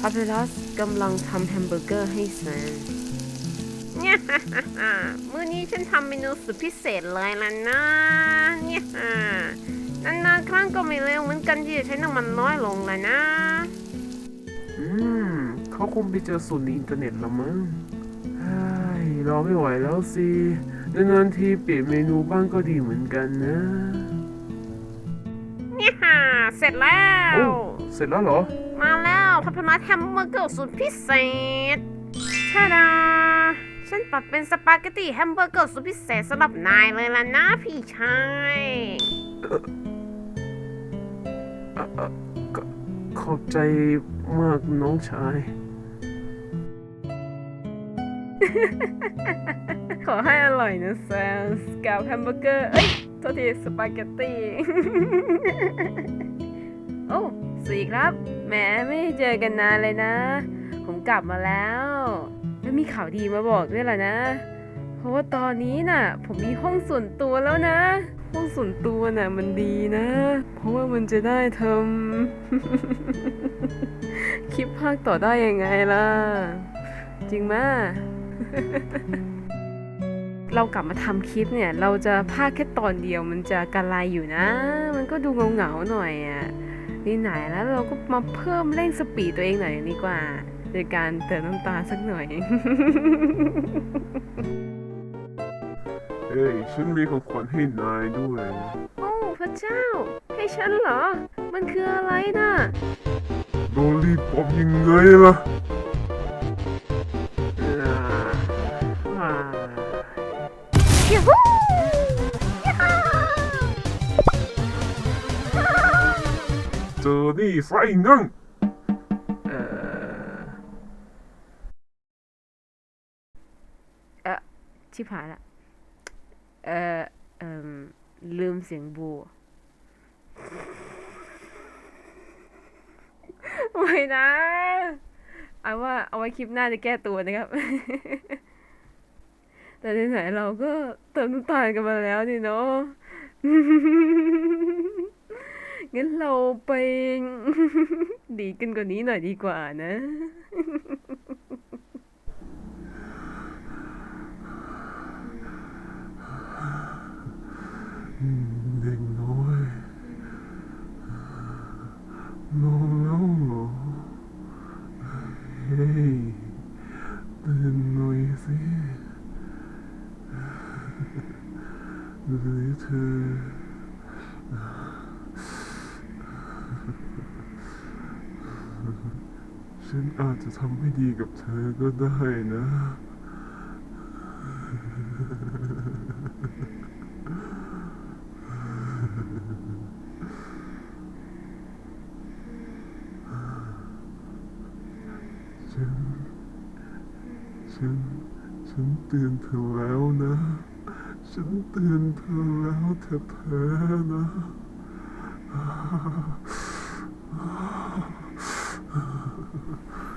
พาเพลัสกำลังทำแฮมเบอร์เกอร์ให้แซนเนี่ยมื้อนี้ฉันทำเมนูสุดพิเศษเลยล่ะนะเนี่ยนานๆครั้งก็ไม่เร็วเหมือนกันที่จะใช้น้ำมันน้อยลงเลยนะ อืม เขาคงไปเจอสูตรในอินเทอร์เน็ตละมั้งเฮ้ยรอไม่ไหวแล้วสินานๆทีเปลี่ยนเมนูบ้างก็ดีเหมือนกันนะเนี่ยเสร็จแล้วโอ้เสร็จแล้วเหรอ มาแล้วพัพนัทแฮมเบอร์เกอร์สูตรพิเศษชาดาฉันปรับเป็นสปาเกตตี้แฮมเบอร์เกอร์สูตรพิเศษสำหรับนายเลยล่ะนะพี่ชายอะอะขอขอบใจมากน้องชาย ขอให้อร่อยนะแซนสกับแฮมเบอร์เกอร์ เอ้ยโทษทีสปาเกตตี้ โอ้ สวัสดีครับ แหมไม่เจอกันนานเลยนะ ผมกลับมาแล้ว แล้วมีข่าวดีมาบอกด้วยล่ะนะ เพราะว่าตอนนี้น่ะ ผมมีห้องส่วนตัวแล้วนะ ห้องส่วนตัวน่ะมันดีนะ เพราะว่ามันจะได้ทำ คลิปภาคต่อได้ยังไงล่ะ จริงไหมเรากลับมาทำคลิปเนี่ย เราจะพากแค่ตอนเดียวมันจะกระไรอยู่นะ มันก็ดูเหงาๆหน่อยอะ นี่ไหนแล้วเราก็มาเพิ่มเร่งสปีดตัวเองหน่อยดีกว่า โดยการเติมน้ำตาสักหน่อยเฮ้ยฉันมีของขวัญให้นายด้วย โอ้พระเจ้า ให้ฉันเหรอ มันคืออะไรน่ะ โดรีปอบยังไงล่ะ ไฟงั่งเออเออชิบหายละเออเอลืมเสียงบูไม่นะเอาว่าเอาไว้คลิปหน้าจะแก้ตัวนะครับ แต่ไหนเราก็เติมน้ำตาลกันมาแล้วนี่เนาะ งั้นเราไป ดีกันกว่านี้หน่อยดีกว่านะ เด็กน้อยนอนแล้วเหรอเฮ้ยตื่นหน่อยสิหรือเธอ ฉันอาจจะทำไม่ดีกับเธอก็ได้นะ ฉัน ฉัน ฉันเตือนเธอแล้วนะ ฉันเตือนเธอแล้วเธอเธอนะ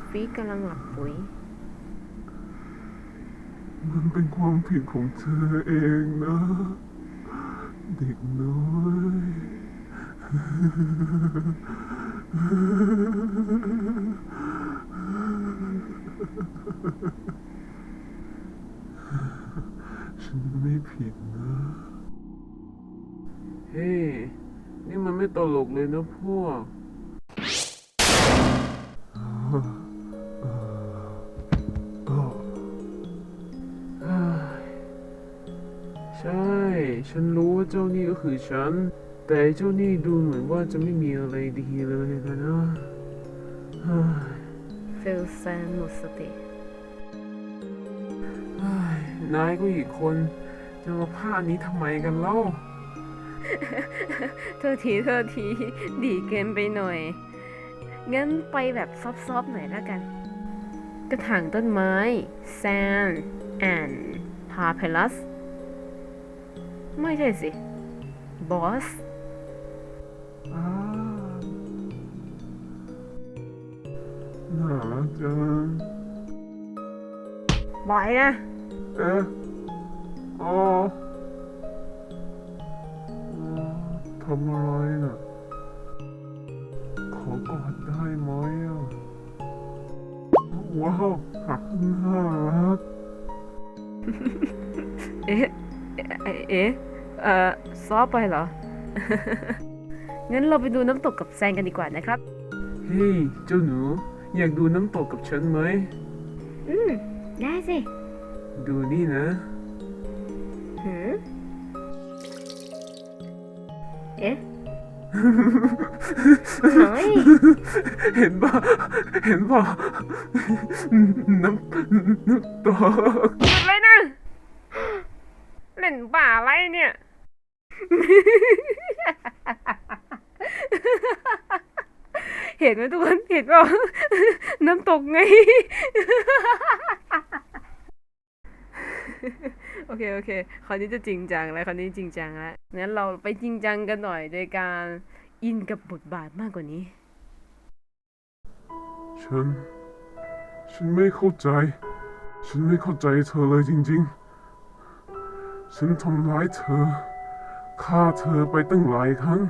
ฟีกำลังหลับปุ๋ย มันเป็นความผิดของเธอเองนะ เด็กน้อย ฉันไม่ผิดนะ เฮ้ นี่มันไม่ตลกเลยนะพวก ใช่ ฉันรู้ว่าเจ้านี่ก็คือฉัน แต่เจ้านี่ดูเหมือนว่าจะไม่มีอะไรดีเลยนะเฮ้ยฟิลแซนหมดสติเฮ้ยนายก็อีกคน จะมาพลาดนี้ทำไมกันเล่าเธอทีเธอทีดีเกินไปหน่อย งั้นไปแบบซอฟๆหน่อยแล้วกัน กระถางต้นไม้ sand and papyrus ไม่ใช่สิ boss อ้าน่ารักจังบ่อยนะ เอ๊ะอ๋ออ๋อทำอะไรน่ะ ขอกอดได้ไหมอะ ว้าวน่ารัก เอ๊ะ เอ๊ะ เอ๊ะเอ่อซอฟไปเหรอ งั้นเราไปดูน้ำตกกับแซงกันดีกว่านะครับ เฮ้ยเจ้าหนู อยากดูน้ำตกกับฉันไหม อืม ได้สิดูนี่นะ หืมเอ๊ะน้อยเห็นป่ะเห็นป่ะน้ำน้ำตกหยุดเลยนะ เล่นป่าอะไรเนี่ย เห็นไหมทุกคนเห็นเปล่าน้ำตกไง โอเค โอเคคราวนี้จะจริงจังแล้วคราวนี้จริงจังแล้วงั้นเราไปจริงจังกันหน่อยโดยการอินกับบทบาทมากกว่านี้ ฉัน ฉันไม่เข้าใจ ฉันไม่เข้าใจเธอเลยจริง ๆ ฉันทำร้ายเธอ ฆ่าเธอไปตั้งหลายครั้ง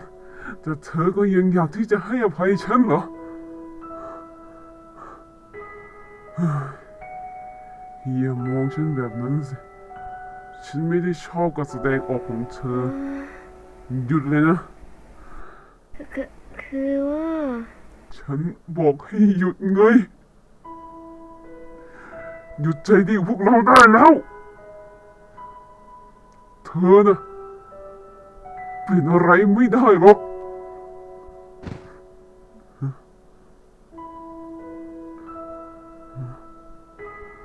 แต่เธอก็ยังอยากที่จะให้อภัยฉันเหรอเฮ้ยอย่ามองฉันแบบนั้นสิ ฉันไม่ได้ชอบการแสดงออกของเธอ หยุดเลยนะ คือคือว่า ฉันบอกให้หยุดไง หยุดใจดีกับพวกเราได้แล้ว เธอน่ะ เป็นอะไรไม่ได้หรอก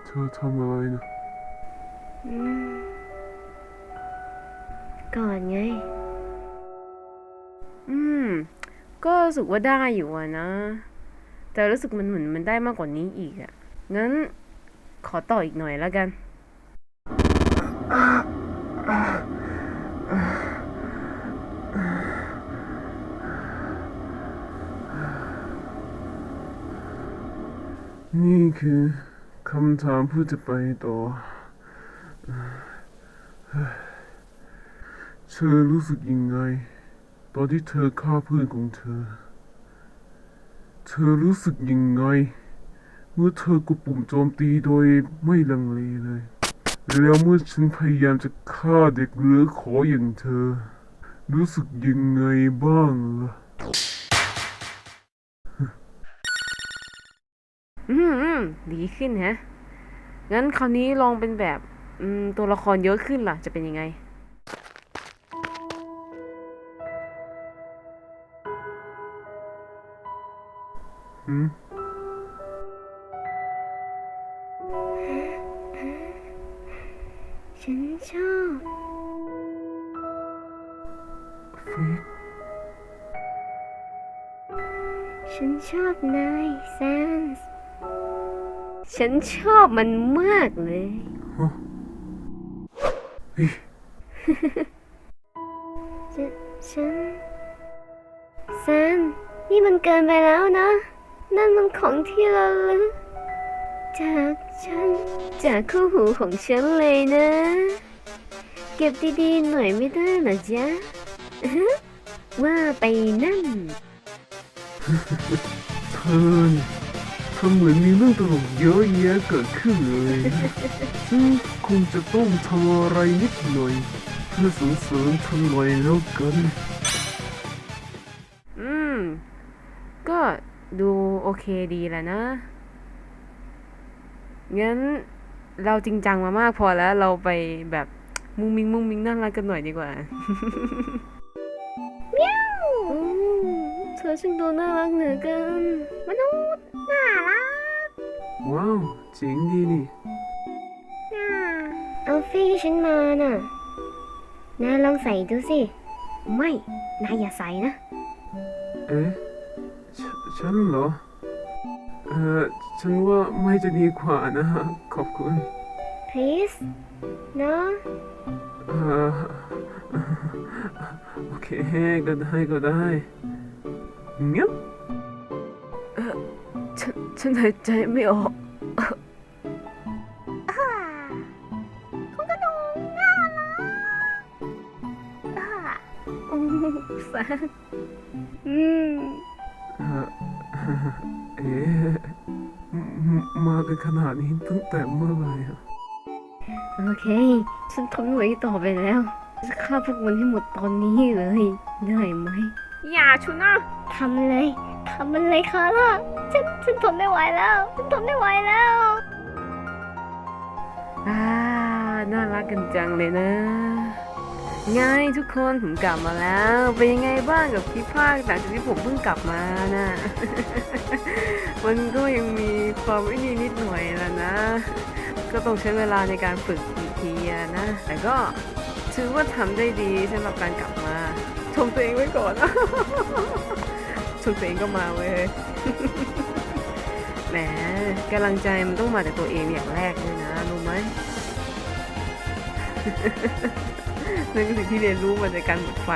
เธอทำอะไรนะอืมก่อนไง อืม ก็รู้สึกว่าได้อยู่อะนะ แต่รู้สึกมันเหมือนมันได้มากกว่านี้อีกอะงั้นขอต่ออีกหน่อยแล้วกัน นี่คือคำถามเพื่อจะไปต่อ เธอรู้สึกยังไง ตอนที่เธอฆ่าเพื่อนของเธอ เธอรู้สึกยังไง เมื่อเธอกดปุ่มโจมตีโดยไม่ลังเลเลย แล้วเมื่อฉันพยายามจะฆ่าเด็กเหลือขออย่างเธอ รู้สึกยังไงบ้างล่ะ อืมอืมดีขึ้นฮะ งั้นคราวนี้ลองเป็นแบบอืมตัวละครเยอะขึ้นล่ะ จะเป็นยังไงหืมฉันชอบฟิกฉันชอบนายแซนส์ ฉันชอบมันมากเลยเฮ้ยฉันฉันแซนนี่มันเกินไปแล้วนะ นั่นมันของที่ระลึกจากฉัน จากคู่หูของฉันเลยนะ เก็บดีๆหน่อยไม่ได้เหรอจ๊ะอื้อฮึว่าไปนั่น เธอนี่ ทำเหมือนมีเรื่องตลกเยอะแยะเกิดขึ้นเลยซึ่งคงจะต้องทำอะไรนิดหน่อย เพื่อสงเสริมเธอหน่อยแล้วกัน อืม ก็ดูโอเคดีแหละนะ งั้นเราจริงจังมามากพอแล้วเราไปแบบมุ้งมิ้งมุ้งมิ้งน่ารักกันหน่อยดีกว่าอืมเธอช่างดูน่ารักเหลือเกินาวเจ๋งดีนี่ น่าเอาฟี่ฉันมาน่ะ นายลองใส่ดูสิ ไม่ นายอย่าใส่นะ เอ๊ะฉฉันเหรอ เอ่อฉันว่าไม่จะดีกว่านะ ขอบคุณ please เนาะเอ่อโอเค ก็ได้ก็ได้เงี้ยบฉันฉันหายใจไม่ออก อืมแซนอืมเอ่อเอ๊ะมมากันขนาดนี้ตั้งแต่เมื่อไหร่อะโอเค ฉันทนไม่ไหวต่อไปแล้วจะฆ่าพวกมันให้หมดตอนนี้เลยได้ไหมอย่าชุนะทำเลยทำมันเลยคาร่าฉันฉันทนไม่ไหวแล้วฉันทนไม่ไหวแล้วอ่าน่ารักกันจังเลยนะ ไงทุกคนผมกลับมาแล้ว เป็นยังไงบ้างกับคลิปภาคหลังจากที่ผมเพิ่งกลับมานะมันก็ยังมีความไม่ดีนิดหน่อยแล้วนะ ก็ต้องใช้เวลาในการฝึกอีกทีนะ แต่ก็ถือว่าทำได้ดีสำหรับการกลับมา ชมตัวเองไว้ก่อนนะชมตัวเองก็มาเว้ยแหมกำลังใจมันต้องมาจากตัวเองอย่างแรกเลยนะรู้ไหม นั่นคือสิ่งที่เรียนรู้มาจากการหมดไฟ